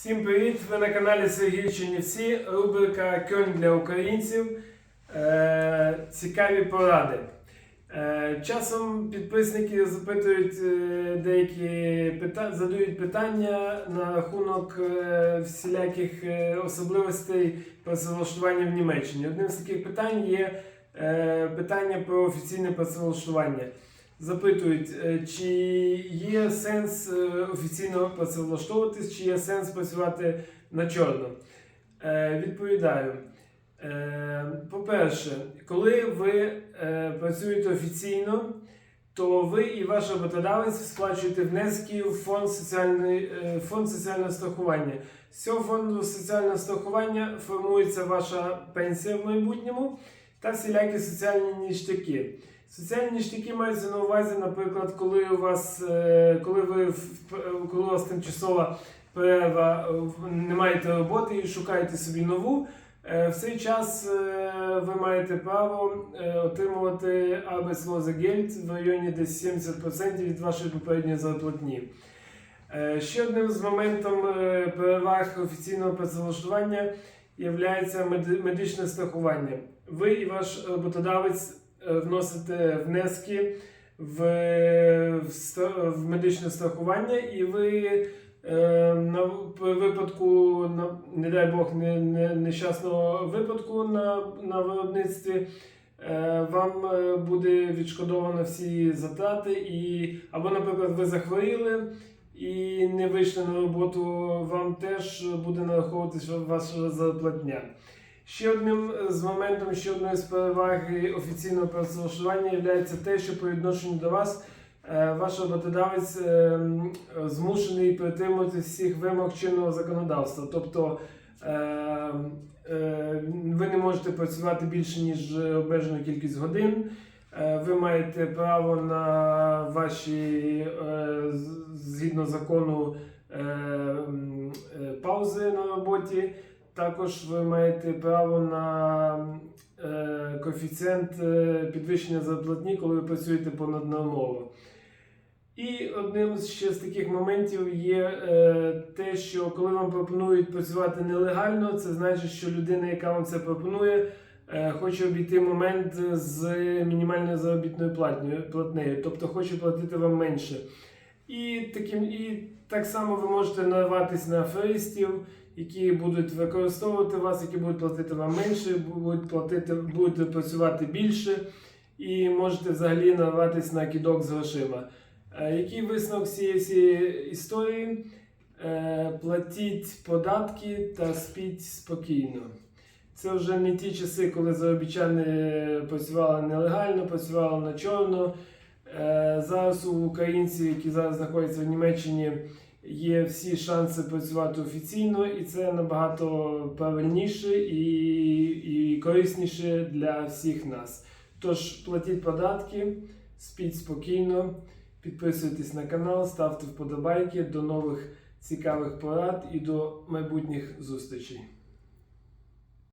Всім привіт! Ви на каналі Сергій Чернівці, рубрика Кьонь для українців. Е, цікаві поради. Е, часом підписники запитують е, деякі пита- задають питання на рахунок е, всіляких е, особливостей працевлаштування в Німеччині. Одним з таких питань є е, питання про офіційне працевлаштування. Запитують, е, чи є сенс е, офіційно працевлаштовуватись, чи є сенс працювати на чорно. Е, Відповідаю. По-перше, коли ви працюєте офіційно, то ви і ваш роботодавець сплачуєте внески в фонд, фонд соціального страхування. З цього фонду соціального страхування формується ваша пенсія в майбутньому та всілякі соціальні ніштяки. Соціальні ніштяки маються на увазі, наприклад, коли у вас, е, коли ви коли у вас тимчасова перерва, е, не маєте роботи і шукаєте собі нову. е, В цей час ви маєте право отримувати Arbeitslosegeld в районі десь 70% від вашої попередньої зарплатні. Ще одним з моментом переваг офіційного працевлаштування є медичне страхування. Ви і ваш роботодавець вносите внески в, в, медичне страхування, і ви е, на випадку, не дай Бог, не, не, нещасного випадку на, на виробництві. е, Вам е, буде відшкодовано всі затрати, і або, наприклад, ви захворіли і не вийшли на роботу, вам теж буде нараховуватися ваша зарплатня. Ще одним з моментом, ще одною з переваг офіційного працевлаштування є те, що по відношенню до вас е, ваш роботодавець е, змушений притримуватися всіх вимог чинного законодавства. Тобто е, е, ви не можете працювати більше, ніж обмежену кількість годин. Е, Ви маєте право на ваші е, згідно закону е, е, паузи на роботі. Також ви маєте право на е, коефіцієнт е, підвищення зарплатні, коли ви працюєте понаднормово. І одним з ще з таких моментів є е, те, що коли вам пропонують працювати нелегально, це значить, що людина, яка вам це пропонує, е, хоче обійти момент з мінімальною заробітною платнею, платнею, тобто хоче платити вам менше. І, таким, і так само ви можете нариватись на аферистів, які будуть використовувати вас, які будуть платити вам менше, будуть платити, будете працювати більше, і можете взагалі нариватись на кідок з грошима. Е, Який висновок цієї історії? Е, Платіть податки та спіть спокійно. Це вже не ті часи, коли заробітчани працювали нелегально, працювали на чорно. Е, Зараз у українців, які зараз знаходяться в Німеччині, є всі шанси працювати офіційно, і це набагато правильніше і, і корисніше для всіх нас. Тож платіть податки, спіть спокійно, підписуйтесь на канал, ставте вподобайки. До нових цікавих порад і до майбутніх зустрічей.